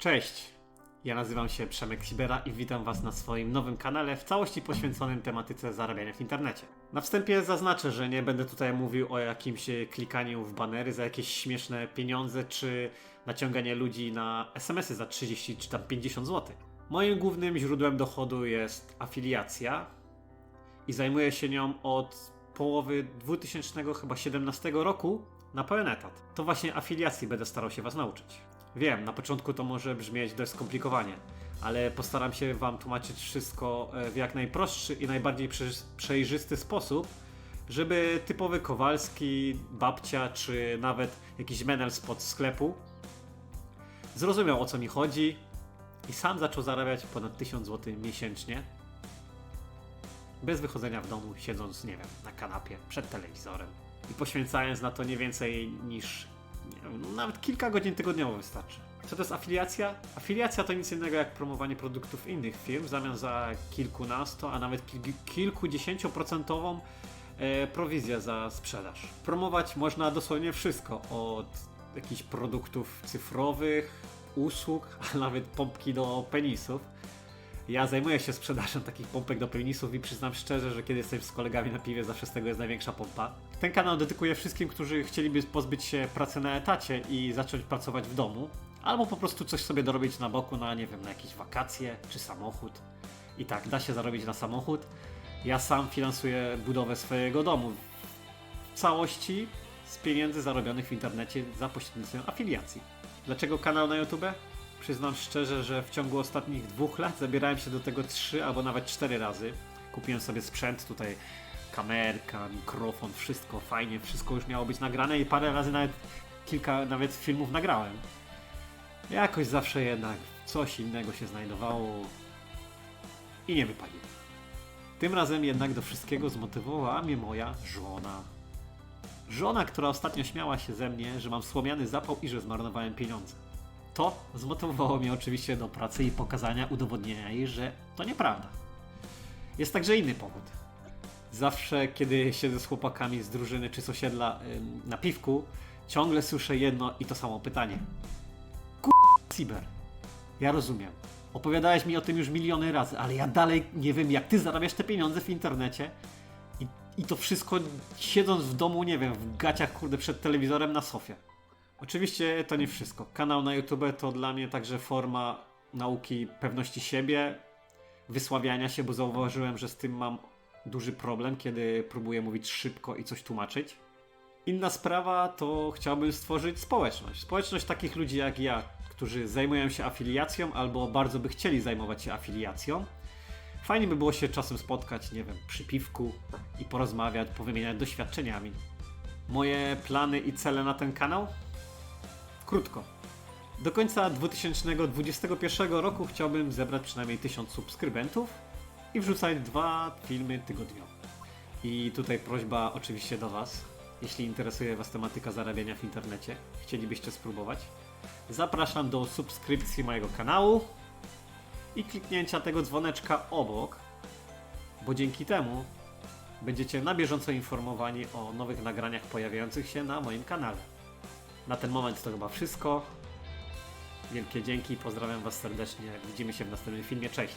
Cześć! Ja nazywam się Przemek Sibera i witam Was na swoim nowym kanale w całości poświęconym tematyce zarabiania w internecie. Na wstępie zaznaczę, że nie będę tutaj mówił o jakimś klikaniu w banery za jakieś śmieszne pieniądze czy naciąganie ludzi na SMS-y za 30 czy tam 50 zł. Moim głównym źródłem dochodu jest afiliacja i zajmuję się nią od połowy 2017 roku na pełen etat. To właśnie afiliacji będę starał się Was nauczyć. Wiem, na początku to może brzmieć dość skomplikowanie, ale postaram się Wam tłumaczyć wszystko e, w jak najprostszy i najbardziej prze- przejrzysty sposób, żeby typowy Kowalski, babcia czy nawet jakiś menel spod sklepu zrozumiał o co mi chodzi i sam zaczął zarabiać ponad 1000 zł miesięcznie bez wychodzenia w domu, siedząc, nie wiem, na kanapie, przed telewizorem i poświęcając na to nie więcej niż no nawet kilka godzin tygodniowo wystarczy. Co to jest afiliacja? Afiliacja to nic innego jak promowanie produktów innych firm w zamian za kilkunasto, a nawet kil- kilkudziesięcioprocentową e, prowizję za sprzedaż. Promować można dosłownie wszystko, od jakichś produktów cyfrowych, usług, a nawet pompki do penisów. Ja zajmuję się sprzedażą takich pompek do penisów i przyznam szczerze, że kiedy jesteś z kolegami na piwie, zawsze z tego jest największa pompa. Ten kanał dedykuję wszystkim, którzy chcieliby pozbyć się pracy na etacie i zacząć pracować w domu, albo po prostu coś sobie dorobić na boku na, nie wiem, na jakieś wakacje czy samochód. I tak, da się zarobić na samochód. Ja sam finansuję budowę swojego domu w całości z pieniędzy zarobionych w internecie za pośrednictwem afiliacji. Dlaczego kanał na YouTube? Przyznam szczerze, że w ciągu ostatnich dwóch lat zabierałem się do tego trzy albo nawet cztery razy. Kupiłem sobie sprzęt tutaj, kamerka, mikrofon, wszystko fajnie, wszystko już miało być nagrane i parę razy nawet kilka nawet filmów nagrałem. Jakoś zawsze jednak coś innego się znajdowało i nie wypaliło. Tym razem jednak do wszystkiego zmotywowała mnie moja żona. Żona, która ostatnio śmiała się ze mnie, że mam słomiany zapał i że zmarnowałem pieniądze. To zmotywowało mnie oczywiście do pracy i pokazania, udowodnienia jej, że to nieprawda. Jest także inny powód. Zawsze, kiedy siedzę z chłopakami z drużyny czy z osiedla na piwku, ciągle słyszę jedno i to samo pytanie. Ku... Ciber. Ja rozumiem. Opowiadałeś mi o tym już miliony razy, ale ja dalej nie wiem, jak ty zarabiasz te pieniądze w internecie. I, I to wszystko siedząc w domu, nie wiem, w gaciach, kurde, przed telewizorem na sofie. Oczywiście to nie wszystko. Kanał na YouTube to dla mnie także forma nauki pewności siebie, wysławiania się, bo zauważyłem, że z tym mam duży problem, kiedy próbuję mówić szybko i coś tłumaczyć. Inna sprawa to chciałbym stworzyć społeczność. Społeczność takich ludzi jak ja, którzy zajmują się afiliacją albo bardzo by chcieli zajmować się afiliacją. Fajnie by było się czasem spotkać, nie wiem, przy piwku i porozmawiać, powymieniać doświadczeniami. Moje plany i cele na ten kanał? Krótko. Do końca 2021 roku chciałbym zebrać przynajmniej 1000 subskrybentów i wrzucać dwa filmy tygodniowo. I tutaj prośba oczywiście do Was, jeśli interesuje Was tematyka zarabiania w internecie, chcielibyście spróbować, zapraszam do subskrypcji mojego kanału i kliknięcia tego dzwoneczka obok, bo dzięki temu będziecie na bieżąco informowani o nowych nagraniach pojawiających się na moim kanale. Na ten moment to chyba wszystko. Wielkie dzięki, pozdrawiam Was serdecznie. Widzimy się w następnym filmie. Cześć!